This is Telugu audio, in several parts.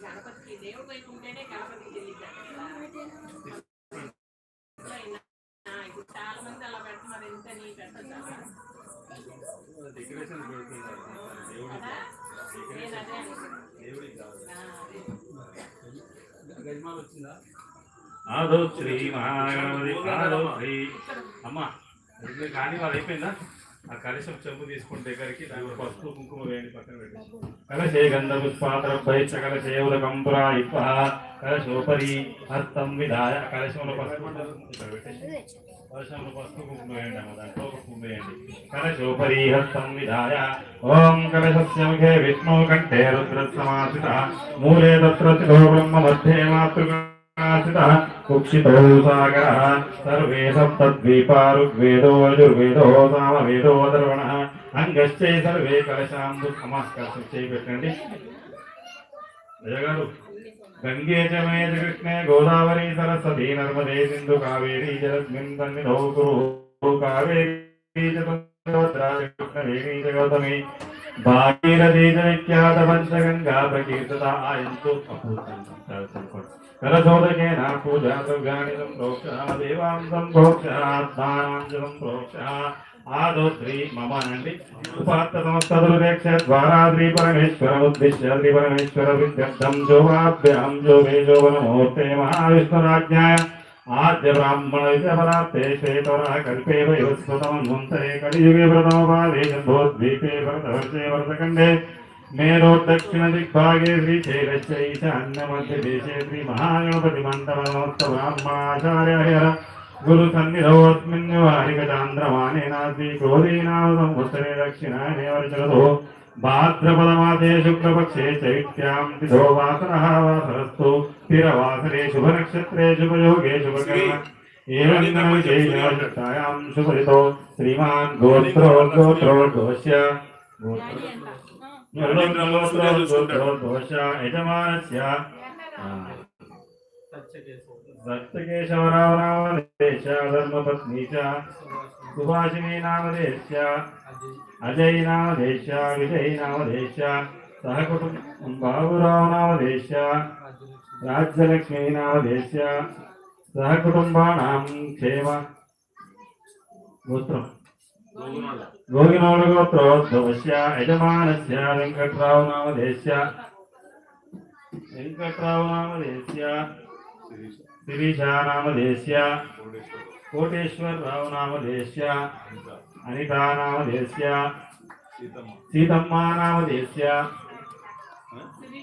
గణపతికి దేవుడు వైపు ఉంటేనే గణపతికి తెలియదు చాలా మంది అలా పెడుతున్నారు ఎంత నీ పెట్టద్దా అదే శ్రీ మహాగణపతి అమ్మ కానీ వాళ్ళు అయిపోయిందా? ఆ కలశం చెంపు తీసుకుని దగ్గరికి దాని పసుపు కుంకుమ వేయండి పక్కన పెట్టి కలశే గంధ పుష్పాత్ర పైచ కలశే ఉదకంపురా ఇప్ప కలశోపరి హస్తం విధాయ కలశంలో పసుపు ఇక్కడ పెట్టేసి. కలశంలో పసుపు కుంకుమ వేయండి అమ్మ దాంట్లో ఒక కుంకుమ వేయండి కలశోపరి హస్తం విధాయ ఓం కలశస్య ముఖే విష్ణు కంఠే రుద్ర సమాసిత మూలే తత్ర బ్రహ్మ మధ్యే మాతృగా ఆశ్రితः కుక్షితో సాగరः సర్వే సప్తద్వీపా ఋగ్వేదో అంగశ్చై సర్వే కలశాంబు నమస్కారం చేయి పెట్టండి అయ్యగారు గంగే చ మే కృష్ణే గోదావరి సరస్వతి నర్మదే సింధు కావేరీ జలస్మిన్ సన్నిధౌ కురు. కావేరీ చ తుంగభద్రా చ కృష్ణవేణీ చ గౌతమి భాగీరథీ చ విఖ్యాత కలశోదకేన పూజా దుర్గాణి సంప్రోక్ష దేవాం సంప్రోక్ష ఆత్మానం చ ఆదో శ్రీ ఉపాత్త ద్వారా శ్రీ పరమేశ్వర ఉద్దిశ్య శ్రీ పరమేశ్వర విద్యర్థం జోవాభ్యాం మహావిష్ణురాజ్ఞాయ ఆద్య బ్రాహ్మణ విద్యపదార్థే శ్వేతవర కల్పే వైవస్వతమన్వంతరే కలియుగే ప్రథమపాదే జంబోద్వీపే భరతవర్షే వరదఖండే. మేరో దక్షిణ దిగ్భాగే శ్రీశైలస్య ఈశాన్య మధ్య దేశే శ్రీ మహాగణపతి మండపనోత్త బ్రాహ్మణాచార్య హర గురు సన్నిధోస్మిన్ వారికచాంద్రమానేన శ్రీ క్రోధీనామ భాద్రపదమాసే శుక్లపక్షే చైత్యాం తిథో వాసరः. స్థిరవాసరే శుభనక్షత్రే శుభయోగే శుభకర్మ. ఏవం విశేషాయాం శుభరితో శ్రీమాన్ గోత్రోద్గోత్రోద్ఘోష్య గోత్రోద్గోత్రోద్ఘోష యజమానస్య. సప్తకేశవరావరావదేశ ధర్మపత్ని చ సుభాషిణీ అజయ్. నామదేశ విజయ్ నామదేశ సహకుటుంబం బాబురావు నామదేశ రాజ్యలక్ష్మీ నామదేశ సహకుటుంబానాం క్షేమ. గోత్రం. గోగినోళ గోత్రోద్భవస్య యజమానస్య వెంకట్రావు నామదేశ్య వెంకట్రావు నామదేశ్య శిరీషా నామదేశ్య దేవి శ్రీ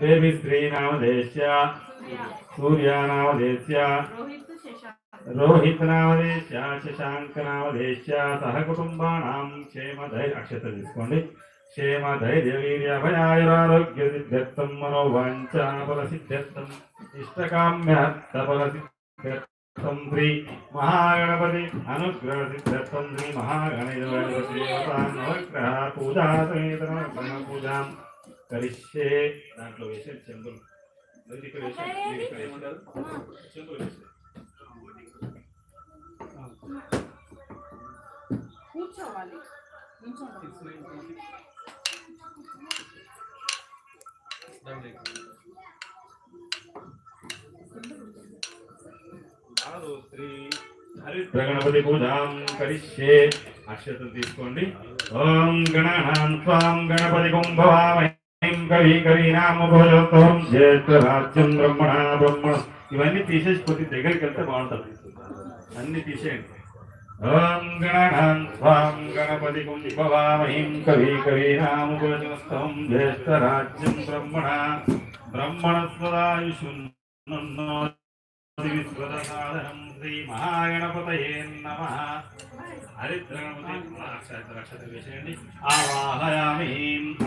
దేవి శ్రీ నామదేశ్య సూర్య నామదేశ్య రోహిత్ శశాంక్ సహకుటుంబానాం క్షేమ ధైర్య అక్షత తీసుకోండి. క్షేమ ధైర్య వీర్య భయాయురారోగ్య సిద్ధ్యర్థం మనోవాంఛాఫల సిద్ధ్యర్థం ఇష్టకామ్యార్థఫల సిద్ధ్యర్థం శ్రీ మహాగణపతి అనుగ్రహ సిద్ధ్యర్థం శ్రీ మహాగణపతి నవగ్రహ పూజా పూజాం కరిష్యే దాంట్లో వేసే చెంబులు. ఇక్కడ వేసే ఇది ఇక్కడ వేసే. చెంబులు వేసే. కూర్చోవాలి. నిల్చోవాలి. ఆరు ప్రగణపతి పూజాం కరిష్యే. అక్షతం తీసుకోండి. ఓం గణానాం స్వాం గణపతి కుంభవామహీం కవి కవీనామోజోత్వం జ్యేష్ఠ రాజ్యం బ్రహ్మణ బ్రహ్మణ. ఇవన్నీ తీసేసి కొద్ది దగ్గరికి వెళ్తే బాగుంటుంది. అన్ని తీసేయండి. ఓం గణానాం స్వాం గణపతి కుంభవామహీం కవి కవీనామోజోత్వం జ్యేష్ఠ రాజ్యం బ్రహ్మణ బ్రహ్మణ స్వదాయుషున్నో విశ్వసాధనం శ్రీ మహాగణపతయే నమ. హరిద్రగణపతి ఆవాహయామి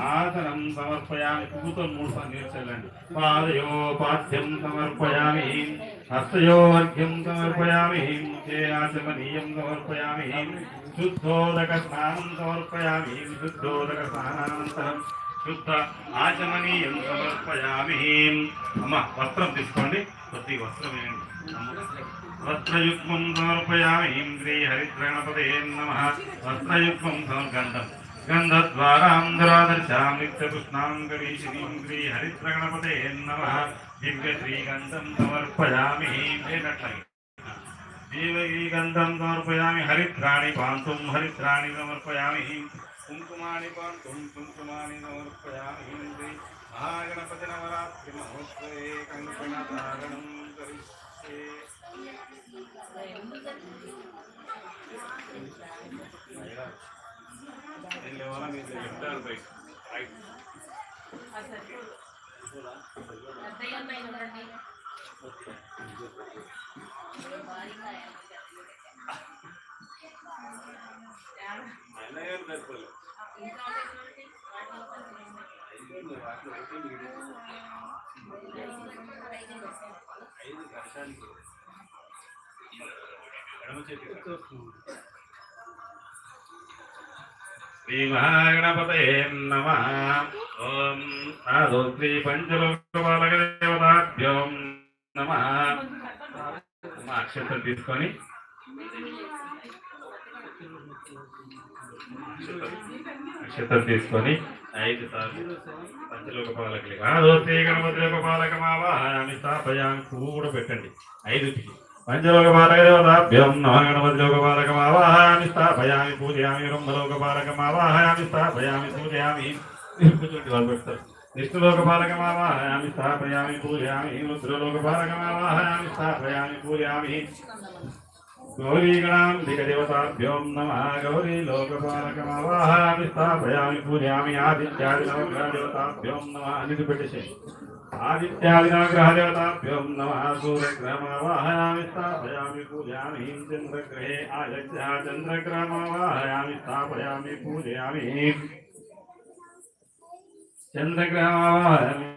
ఆసనం సమర్పయామి కుబుతో మూడు సార్లు పాదయోపాధ్యం సమర్పయామి హస్తయోవర్ఘ్యం సమర్పయామి చేయాచమనీయం సమర్పయామి శుద్ధోదక స్నానం సమర్పయామి శుద్ధోదక స్నానానంతరం శుద్ధ ఆచమనీయం సమర్పయామి. అమ్మ వస్త్రం తీసుకోండి. ప్రతి వస్త్రం వేయండి. అమ్మ. వస్త్రయుగ్మం సమర్పయామి శ్రీ హరిద్రణపదే నమ వస్త్రయుగ్మం సమర్గంధం గంధద్వారాంధ్రాదర్శాం నిత్యకృష్ణాం గరీషిణీం శ్రీ హరిద్రగణపతే నమ దివ్య శ్రీగంధం సమర్పయామి లేనట్లయి దేవగీగంధం సమర్పయామి హరిద్రాణి పాంతుం హరిద్రాణి సమర్పయామి కుంకుమాని పాంతుం ఐదు కష్టానికి ఎడమ చేతి. శ్రీ మహాగణపతయే నమ. ఓం సాధు శ్రీ పంచలోకపాలక దేవతాభ్యోం నమ. అక్షంతలు తీసుకొని అక్షంతలు తీసుకొని ఐదు సార్లు పంచలోక పాలకులు సాధు శ్రీ గణపతి లోక పాలకమావాహాయామి స్థాపయామి కూడా పెట్టండి ఐదుటికి పంచలోక పాలక దేవతాభ్యం నమ గణపతి లోక పాలకమావాహాయామి స్థాపయామి పూజయామి బ్రహ్మలోక పాలకమావాహాయామి స్థాపయామి పూజయామి కూర్చోండి వాళ్ళు పెడతారు విష్ణులోక పాలకమావాహాయామి స్థాపయామి పూజయామి రుద్రలోక పాలకమావాహాయామి స్థాపయామి పూజయామి गौरीगणाधिकदेवताभ्यों नमः। गौरीलोकपालकमवाह विस्थापयामि पूजयामि आदित्यादिनवग्रहदेवताभ्यों नमः। निरुपिटिषे आदित्यादिनवग्रहदेवताभ्यों नमः। सूर्यग्रहमावाह विस्थापयामि पूजयामि। चन्द्रग्रहे आदित्या चन्द्रग्रहमावाहयामि स्थापयामि, पूजयामि। चन्द्रग्रहमावाहयामि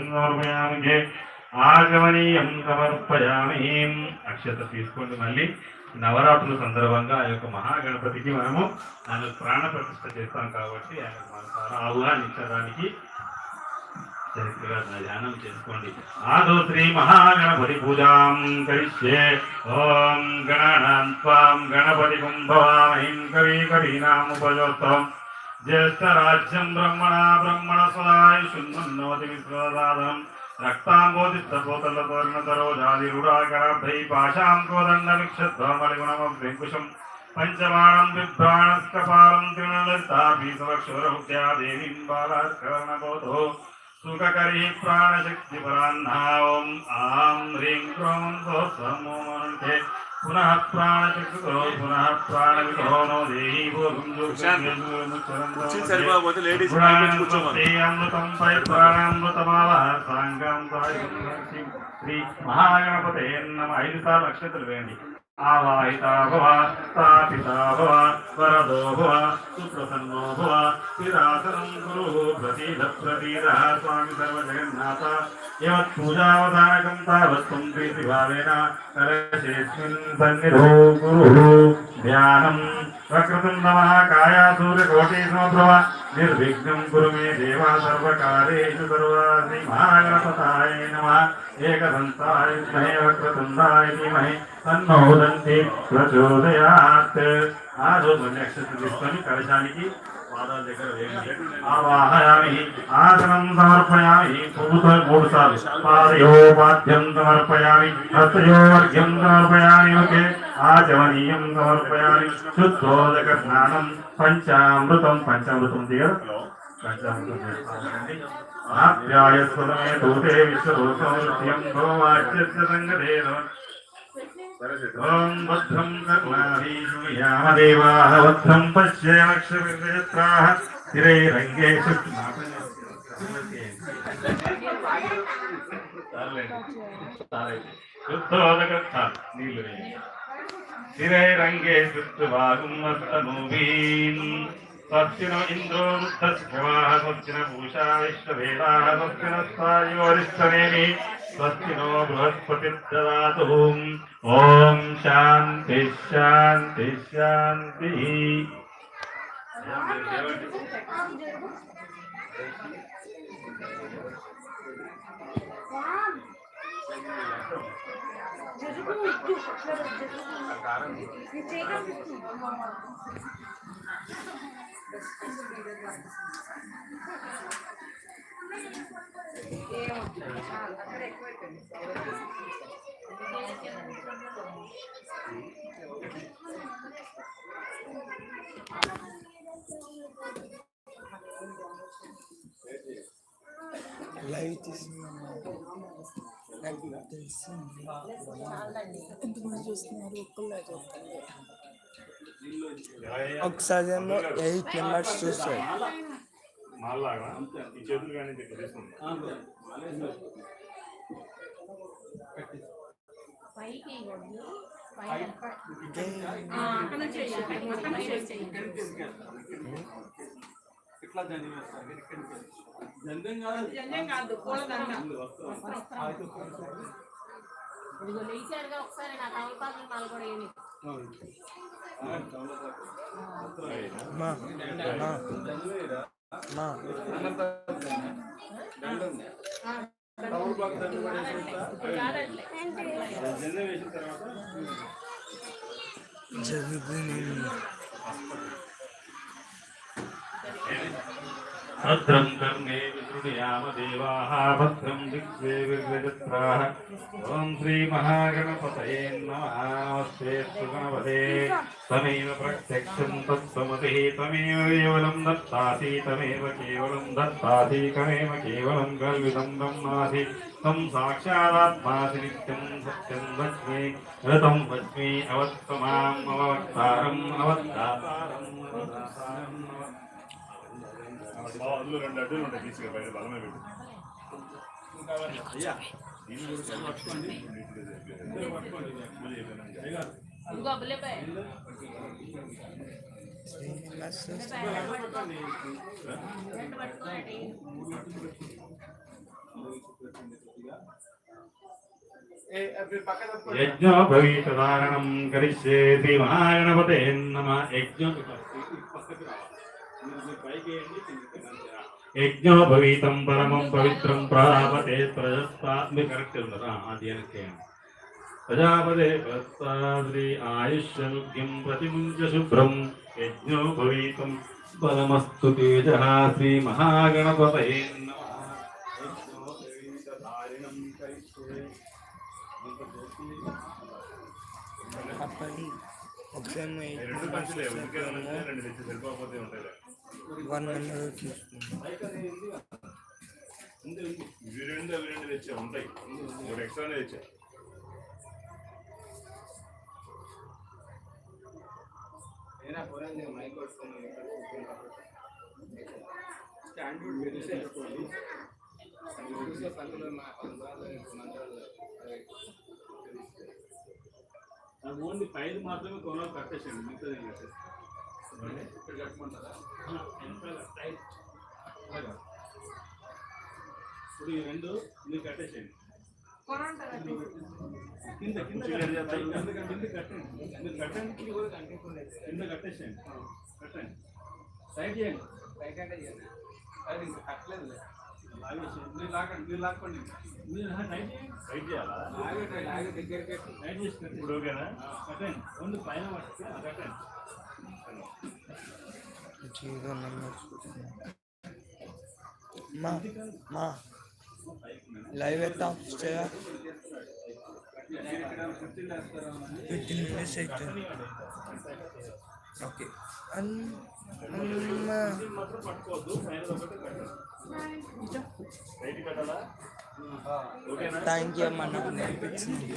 సమర్పయామి జే ఆగమనీయం సమర్పయామి. అక్షత తీసుకోండి మళ్ళీ. నవరాత్రుల సందర్భంగా ఆ యొక్క మహాగణపతికి మనము ఆయన ప్రాణ ప్రతిష్ఠ చేస్తాం కాబట్టి ఆయన మన ఆహ్వానించడానికి చరిత్రగా ధ్యానం చేసుకోండి. ఆదో శ్రీ మహాగణపతి పూజాం కరిష్యే. ఓం గణానాం త్వాం గణపతి కుంభవామహిం కవి కవీనాముపయోత్తం జ్యేష్ఠరాజ్యం బ్రహ్మణ బ్రహ్మణ సదాయ శున్మన్నోతి విశ్వదాదం. రక్తాంబోధిస్తోతల తోరణతరో పాశాం కోదండ విక్షధ్వమలిగుణమభ్యంకుశం పంచబాణం బిభ్రాణస్కపాలం తృణలలితాభీసవక్షోరహుత్యా దేవీం బాలాత్కరణబోధో. హ్రీం క్రోం సోత్సమోమనుంటే పునః ప్రాణచక్రుతో పునః ప్రాణవితో నో దేహి కుర్చీలు సరిపోకపోతే లేడీస్ పైన పెట్టి కూర్చోమని. అమృతం పై ప్రాణామృతమావ సాంగం శ్రీ మహాగణపతే నమ ఐదు సార్లు అక్షతలు వేయండి ఆవాహితా భవ స్థాపితా భవ వరదో భవ సుప్రసన్నో భవ స్థిరాసనం గురు ప్రసీద ప్రసీద స్వామి సర్వజగన్నాథ యవత్ పూజావధానకం తావత్వం ప్రీతిభావేన కలశేస్మిన్ సన్నిధో గురు ధ్యానం ప్రకృతం నమః కాయా సూర్యకోటి సమప్రభ నిర్విఘ్నం కురు మే దేవా సర్వకార్యేషు సర్వదా శ్రీ మహాగణపతాయ నమః ఏకదంతాయ విద్మహే వక్రతుండాయ ధీమహి తన్నో దంతి ప్రచోదయాత్ ఆ రోజు నక్షత్రం తీసుకొని కలశానికి పాదాల దగ్గర వేయండి ఆవాహయామి ఆసనం సమర్పయామి పువ్వుతో మూడు సార్లు పాదయోపాద్యం ఆచమనీయం సమర్పయామి. శుద్ధోదక స్నానం పంచామృతం పంచామృతం ఉంది కదా. ఆప్యాయస్వతమే దూతే విశ్వదోషం భోవాచ్యస్య సంగదేవ సరే సరే ఓం భద్రం కర్మాదీయామదేవాः భద్రం పశ్యేమక్షవిత్రాः స్థిరైరంగే నీళ్ళు స్థిరైరంగే శుద్ధవాగుమస్తనూవీన్ స్వస్తిన ఇంద్రో వృద్ధశ్రవాः స్వస్తిన పూషా విశ్వవేదాः స్వస్తిన స్థాయోరిష్టనేమి స్వస్తినో బృహస్పతిర్దదాతు. ఓం శాంతి శాంతి శాంతి. లైవ్ తీస్తున్నాను నాకు తెలిసింది ఎంతమంది చూస్తున్నారు ఒక్కళ్ళే చూస్తుంది. ఒకసారి ఏమో ఎయిట్ మెంబర్స్ చూస్తారు పైకి అక్కడ నుంచి చేయండి. అక్కడ నుంచి? చేయండి. జంజం కాదు పూలదండ ఇదిగో లేచాడుగా ఒకసారి నా తమలపాకులు మాల కూడా వేయండి మా మా మా చాలట్లే జెండా వేసిన తర్వాత? జరుగుతుంది భద్రం కర్ణే విశృణుయామ దేవాः భద్రం దిగ్వే విర్విజత్రాः ఓం శ్రీ మహాగణపతయే నమః నమస్తే గణపతే తమేవ ప్రత్యక్షం తత్వమతిः తమేవ కేవలం దత్తాసి తమేవ కేవలం దత్తాసి తమేవ కేవలం కల్విదం బ్రహ్మాసి తం సాక్షాదాత్మాసి నిత్యం సత్యం వచ్మి ఋతం వచ్మి అందులో రెండు అడ్డులు ఉంటాయి తీసుకురా బయట బలమే పెట్టు దీన్ని కూడా కలిపి పట్టుకోండి. నీట్గా పట్టుకోండి. మళ్ళీ చెప్పాను. ఇదిగో బుల్లెపాయ త్రీ మెంబర్స్ రెండు పట్టుకోండి యజ్ఞోపవీతధారణం కరిష్యే శ్రీ మహాగణపతే నమ యజ్ఞ యజ్ఞోపవీతం పరమం పవిత్రం ప్రాపతే ప్రజస్వాత్మి కరెక్ట్ ఉందా అది వెనక్కేయండి ప్రజాపదే ప్రస్తాద్రి ఆయుష్యోగ్యం ప్రతిముంచ శుభ్రం యజ్ఞోపవీతం బలమస్తు తేజ శ్రీ మహాగణపతయే నమః యజ్ఞోపవీతధారిణం కరిష్యే అప్పటి ఒకసారి వన్ మెంబర్ చూస్తుంది ఇవి రెండు అవి రెండు తెచ్చా ఉంటాయి. ఒకటి ఎక్స్ట్రానే తెచ్చా? ఓన్లీ పైన మాత్రమే కొనాలి కట్టేసండి మిగతా ఇక్కడ కట్టమంటారా ఇప్పుడు ఈ రెండు మీరు కట్టేసేయండి కింద కింద కట్టండి. కింద కట్టండి మీరు కట్టండి కింద కట్టేసేయండి కట్టండి సైడ్ చేయండి సైడ్ కట్ చేయండి అది కట్టలేదు మీరు లాగండి మీరు లాక్కోండి మీరు టైట్ చేయండి టైట్ చేయాలా టైట్ చేసి ఇప్పుడు ఓకేనా కట్టండి ఓన్లీ పైన పట్టి కట్టండి జీరో మెంబర్స్ చూస్తున్నాము మా మా లైవ్ ఎత్తాం చేయా ఫిఫ్టీన్ మినిట్స్ అవుతుంది ఓకే అన్ అమ్మ మాత్రం పట్టుకోవద్దు పైన ఒకటి పెట్టాలి రైట్ పెట్టాలా ఓకేనా థ్యాంక్ యూ అమ్మ నాకు నేర్పించింది